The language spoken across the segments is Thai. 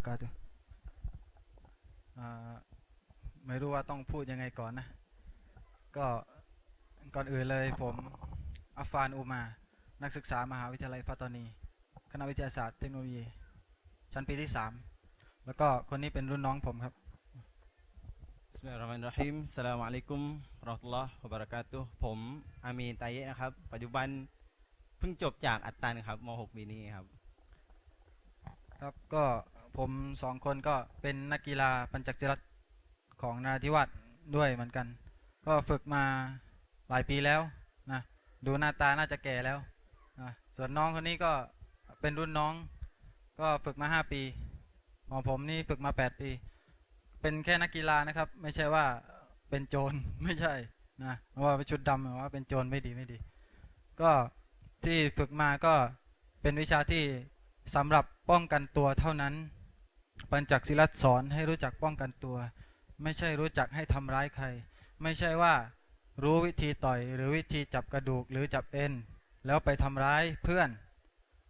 ประกาศด้วยอ่าไม่รู้ว่าต้องพูดยังไงก่อนนะ ก็ก่อนอื่นเลยผมอัฟฟานอุมา นักศึกษามหาวิทยาลัยปัตตานี คณะวิทยาศาสตร์เทคโนโลยี ชั้นปีที่สามแล้วก็คนนี้เป็นรุ่นน้องผมครับ Bismillahirrahmanirrahim Assalamualaikum warahmatullahi wabarakatuh ผมอามีนไตเยะนะครับ ปัจจุบันเพิ่งจบจากอัตตันครับม .6 ปีนี้ครับ ครับก็ ผมสองคนก็เป็นนักกีฬาปัญจกศิรัตของนาธิวาสด้วยเหมือนกัน ก็ฝึกมาหลายปีแล้วนะดูหน้าตาน่าจะแก่แล้วนะส่วนน้องคนนี้ก็เป็นรุ่นน้อง ก็ฝึกมาห้าปีของผมนี่ฝึกมาแปดปี เป็นแค่นักกีฬานะครับ ไม่ใช่ว่าเป็นโจรไม่ใช่นะเพราะว่าเป็นชุดดำว่าเป็นโจรไม่ดีไม่ดี ก็ที่ฝึกมาก็เป็นวิชาที่สำหรับป้องกันตัวเท่านั้น ปัญจกศิลป์สอนให้รู้จักป้องกันตัว ไม่ใช่รู้จักให้ทำร้ายใคร ไม่ใช่ว่ารู้วิธีต่อยหรือวิธีจับกระดูกหรือจับเอ็น แล้วไปทำร้ายเพื่อน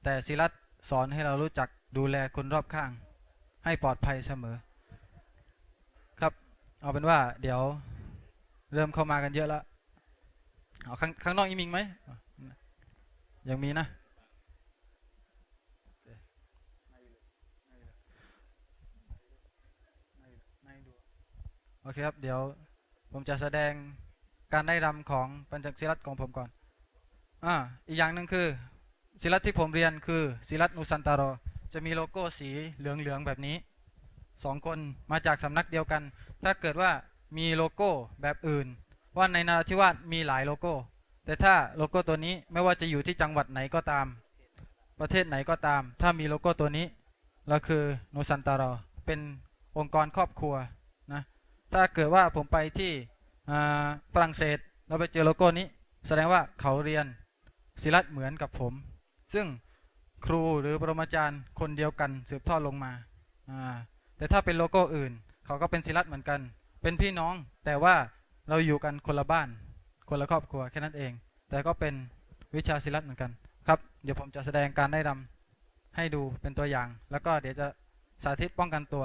แต่ศิลป์สอนให้เรารู้จักดูแลคนรอบข้าง ให้ปลอดภัยเสมอ ครับเอาเป็นว่า เดี๋ยวเริ่มเข้ามากันเยอะแล้วเอาข้างข้างนอกอีมิงไหมยังมีนะ โอเคครับ เดี๋ยวผมจะแสดงการได้รำของปัญจศิลัตของผมก่อน อ่า อีกอย่างหนึ่งคือศิลัตที่ผมเรียนคือศิลัตนุสันตารอจะมีโลโก้สีเหลืองๆแบบนี้สองคนมาจากสำนักเดียวกัน ถ้าเกิดว่ามีโลโก้แบบอื่น ว่าในนาราธิวาสมีหลายโลโก้ แต่ถ้าโลโก้ตัวนี้ไม่ว่าจะอยู่ที่จังหวัดไหนก็ตาม ประเทศไหนก็ตาม ถ้ามีโลโก้ตัวนี้เราคือนุสันตารอเป็นองค์กรครอบครัวนะ ถ้าเกิดว่าผมไปที่ฝรั่งเศสเราไปเจอโลโก้นี้ แสดงว่าเขาเรียนศิลัดเหมือนกับผม ซึ่งครูหรือปรมาจารย์คนเดียวกันสืบทอดลงมา แต่ถ้าเป็นโลโก้อื่น เขาก็เป็นศิลัดเหมือนกัน เป็นพี่น้องแต่ว่าเราอยู่กันคนละบ้าน คนละครอบครัวแค่นั้นเอง แต่ก็เป็นวิชาศิลัดเหมือนกันครับ เดี๋ยวผมจะแสดงการได้ดำให้ดูเป็นตัวอย่าง แล้วก็เดี๋ยวจะสาธิตป้องกันตัว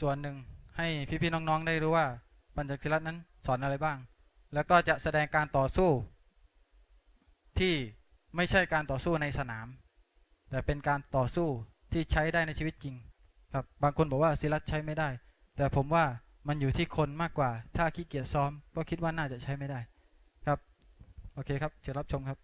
ส่วนหนึ่ง ให้พี่ๆน้องๆได้รู้ว่าปัญจศิลัตนั้นสอนอะไรบ้าง แล้วก็จะแสดงการต่อสู้ ที่ไม่ใช่การต่อสู้ในสนาม แต่เป็นการต่อสู้ที่ใช้ได้ในชีวิตจริง ครับบางคนบอกว่าศิลัตใช้ไม่ได้ แต่ผมว่ามันอยู่ที่คนมากกว่า ถ้าขี้เกียจซ้อม ก็คิดว่าน่าจะใช้ไม่ได้ ครับ โอเคครับเชิญรับชมครับ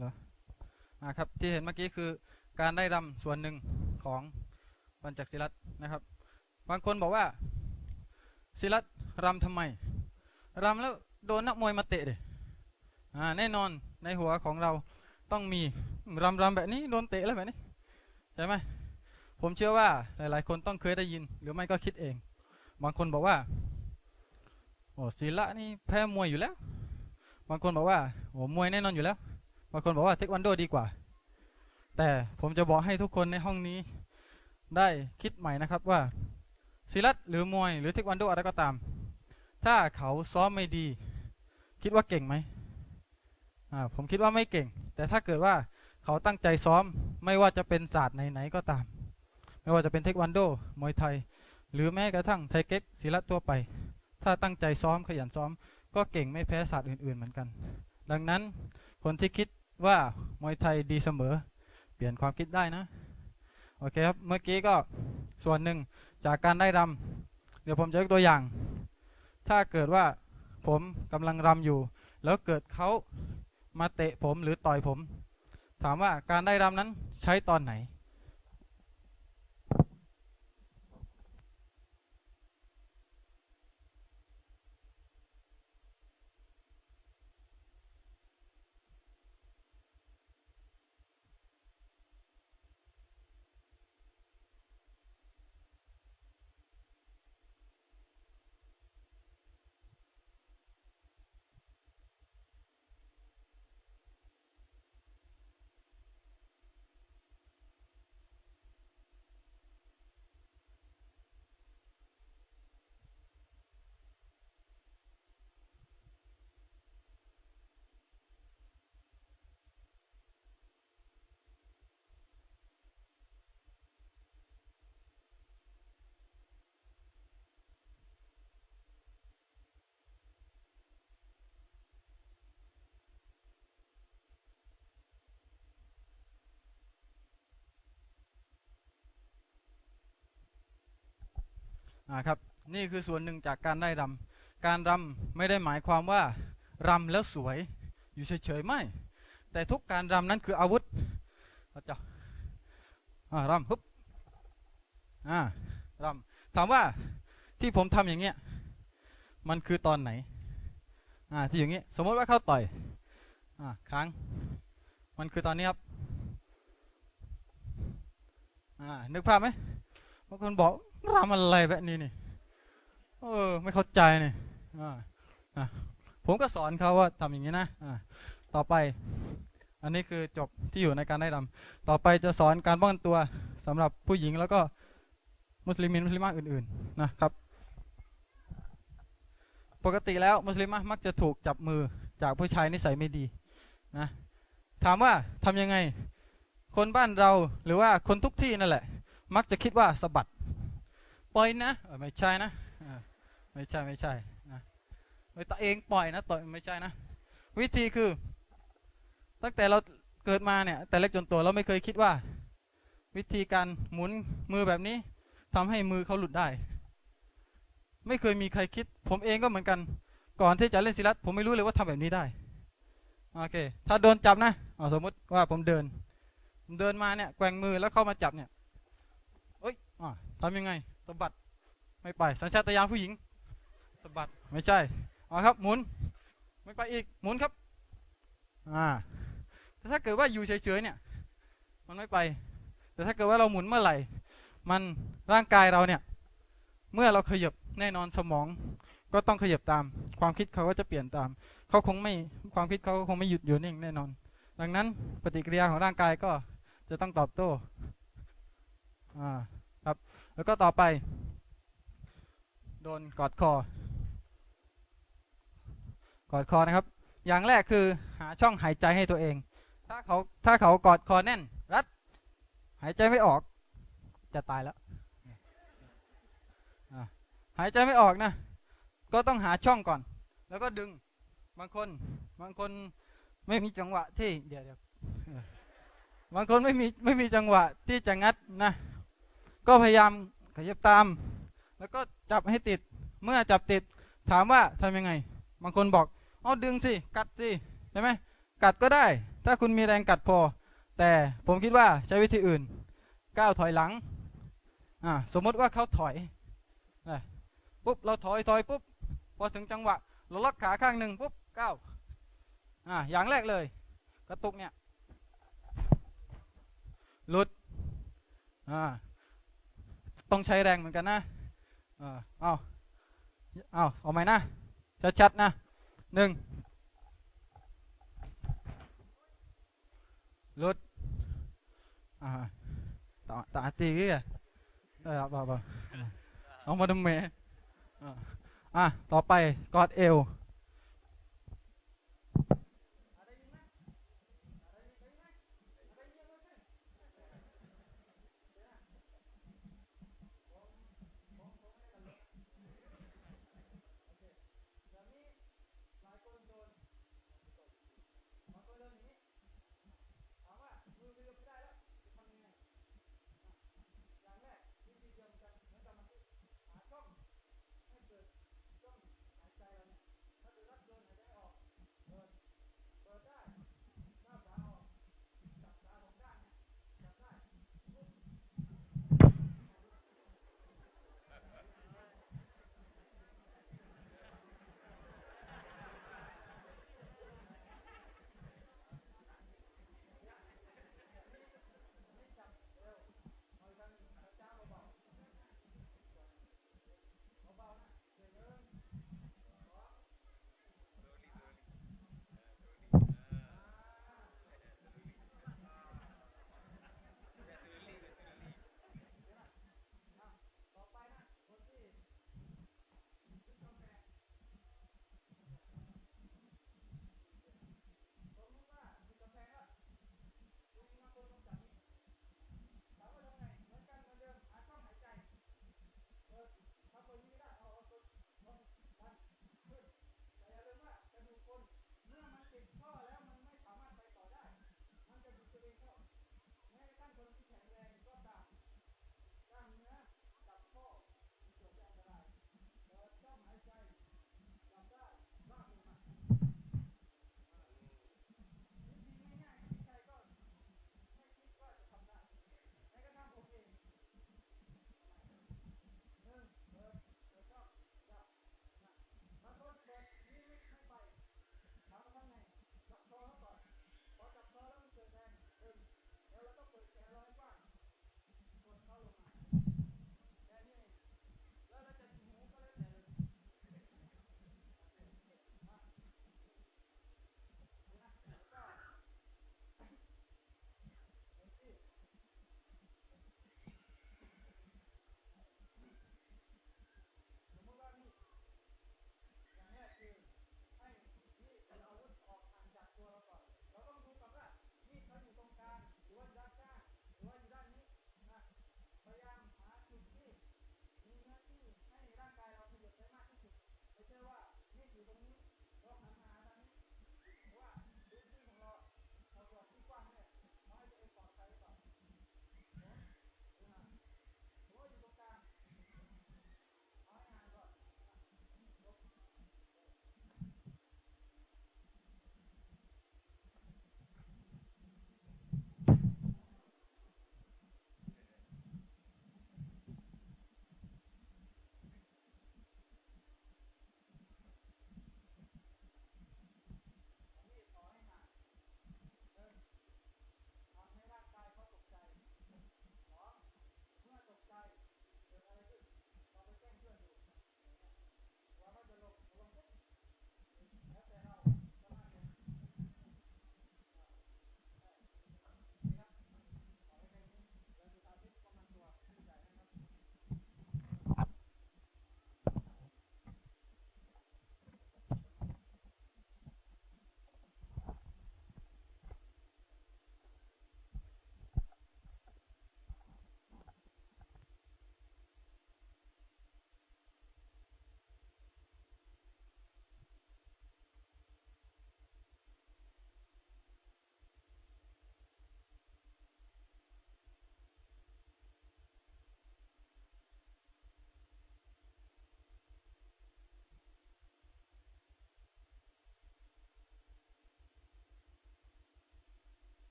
เหรออ่าครับที่เห็นเมื่อกี้คือการได้รำส่วนหนึ่งของปัญจศิลัตนะครับ บางคนบอกว่าศิลัตรำทำไมรำแล้วโดนนักมวยมาเตะเดอ่าแน่นอนในหัวของเราต้องมีรำรำแบบนี้โดนเตะแล้วแบบนี้ใช่ไหมผมเชื่อว่าหลาย ๆ คนต้องเคยได้ยิน หรือไม่ก็คิดเอง บางคนบอกว่าโอ้ศิละนี่แพ้มวยอยู่แล้ว บางคนบอกว่าโอ้มวยแน่นอนอยู่แล้ว บางคนบอกว่าเทควันโดดีกว่า แต่ผมจะบอกให้ทุกคนในห้องนี้ ได้คิดใหม่นะครับว่าศิลัตหรือมวยหรือเทควันโดอะไรก็ตาม ถ้าเขาซ้อมไม่ดี คิดว่าเก่งไหมผมคิดว่าไม่เก่ง แต่ถ้าเกิดว่าเขาตั้งใจซ้อมไม่ว่าจะเป็นศาสตร์ไหนๆก็ตาม ไม่ว่าจะเป็นเทควันโดมวยไทย หรือแม้กระทั่งไทเก๊กศิลัตทั่วไป ถ้าตั้งใจซ้อมขยันซ้อม ก็เก่งไม่แพ้ศาสตร์อื่นๆเหมือนกัน ดังนั้นคนที่คิด ว่ามวยไทยดีเสมอ เปลี่ยนความคิดได้นะ โอเคครับ เมื่อกี้ก็ส่วนหนึ่งจากการได้รำเดี๋ยวผมจะยกตัวอย่าง ถ้าเกิดว่าผมกำลังรำอยู่ แล้วเกิดเขามาเตะผมหรือต่อยผม ถามว่าการได้รำนั้นใช้ตอนไหน ครับนี่คือส่วนหนึ่งจากการได้รำการรำไม่ได้หมายความว่ารำแล้วสวยอยู่เฉยๆไม่ แต่ทุกการรำนั้นคืออาวุธพระเจ้ารำฮึบอ่ารำถามว่าที่ผมทำอย่างเงี้ยมันคือตอนไหนอ่าที่อย่างเงี้ยสมมติว่าเขาต่อยอ่าค้างมันคือตอนนี้ครับอ่านึกภาพไหมบางคนบอก รำอะไรแบบนี้นี่เออ ไม่เข้าใจนี่อ่าผมก็สอนเขาว่าทำอย่างนี้นะอ่าต่อไป อันนี้คือจบที่อยู่ในการได้รำต่อไปจะสอนการป้องกันตัวสำหรับผู้หญิงแล้วก็มุสลิมินมุสลิมะอื่นๆนะครับ ปกติแล้วมุสลิมะมักจะถูกจับมือจากผู้ชายนิสัยไม่ดีนะถามว่าทำยังไง คนบ้านเราหรือว่าคนทุกที่นั่นแหละ มักจะคิดว่าสะบัด ปล่อยนะไม่ใช่นะไม่ใช่ไม่ใช่นะไม่ตัวเองปล่อยนะต่อยไม่ใช่นะวิธีคือ ตั้งแต่เราเกิดมาเนี่ย แต่เล็กจนโตเราไม่เคยคิดว่า วิธีการหมุนมือแบบนี้ทำให้มือเขาหลุดได้ ไม่เคยมีใครคิด ผมเองก็เหมือนกัน ก่อนที่จะเล่นศิลัดผมไม่รู้เลยว่าทำแบบนี้ได้โอเค ถ้าโดนจับนะอสมมติว่าผมเดิน ผมเดินมาเนี่ยแกว่งมือแล้วเข้ามาจับเนี่ยเอ้ยอ่าทำยังไงสะบัดไม่ไป สัญชาตญาณผู้หญิงสะบัดไม่ใช่เอาครับ หมุน ไม่ไปอีกหมุนครับ อ่าแต่ถ้าเกิดว่าอยู่เฉยๆเนี่ย มันไม่ไป แต่ถ้าเกิดว่าเราหมุนเมื่อไหร่ มันร่างกายเราเนี่ย เมื่อเราขยับแน่นอนสมอง ก็ต้องขยับตาม ความคิดเขาก็จะเปลี่ยนตาม เขาคงไม่ความคิดเขาก็คงไม่หยุดอยู่นิ่งแน่นอน ดังนั้นปฏิกิริยาของร่างกายก็จะต้องตอบโต้อ่า แล้วก็ต่อไป โดนกอดคอ กอดคอนะครับ อย่างแรกคือหาช่องหายใจให้ตัวเอง ถ้าเขาถ้าเขากอดคอแน่น รัด หายใจไม่ออก จะตายแล้วหายใจไม่ออกนะ ก็ต้องหาช่องก่อน แล้วก็ดึง บางคน บางคนไม่มีจังหวะที่ เดี๋ยวเดี๋ยวบางคนไม่มีไม่มีจังหวะที่จะงัดนะ ก็พยายามขยับตาม แล้วก็จับให้ติด เมื่อจับติดถามว่าทำยังไง บางคนบอกเอาดึงสิ กัดสิ ใช่ไหมกัดก็ได้ ถ้าคุณมีแรงกัดพอ แต่ผมคิดว่าใช้วิธีอื่น ก้าวถอยหลัง อ่า สมมติว่าเขาถอย ปุ๊บ เราถอยถอยปุ๊บ พอถึงจังหวะ เราล็อกขาข้างหนึ่งปุ๊บ ก้าว อ่า อย่างแรกเลย กระตุกเนี่ย หลุด อ่า ต้องใช้แรงเหมือนกันนะ เออเอาเอาเอาไหมนะ ชัดๆนะหนึ่งลดอ่าต่อต่อตีกี้เออบ่บ่เอามาดมเมอ่าอะต่อไปกอดเอว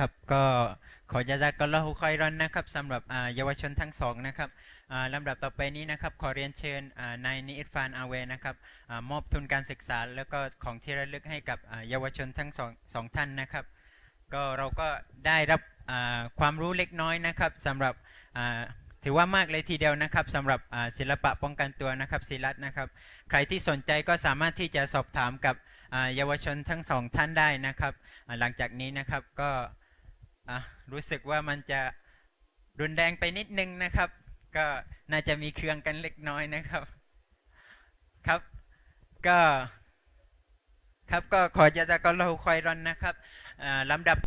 ครับก็ขอจะจากกลอฮุคอยรอนนะครับสำหรับเยาวชนทั้งสองนะครับอ่าลำดับต่อไปนี้นะครับขอเรียนเชิญนายนิอิฟานอาเวนะครับอมอบทุนการศึกษา แล้วก็ของที่ระลึกให้กับเยาวชนทั้งสองสองท่านนะครับ ก็เราก็ได้รับความรู้เล็กน้อยนะครับสำหรับถือว่ามากเลยทีเดียวนะครับสำหรับศิลปะป้องกันตัวนะครับศิลัดนะครับ ใครที่สนใจก็สามารถที่จะสอบถามกับเยาวชนทั้งสองท่านได้นะครับ หลังจากนี้นะครับก็ อะรู้สึกว่ามันจะรุนแรงไปนิดนึงนะครับ ก็น่าจะมีเครื่องกันเล็กน้อยนะครับ ครับ ก็ ครับก็ขอจะจะก็เราคอยรอนนะครับอ่าลำดับ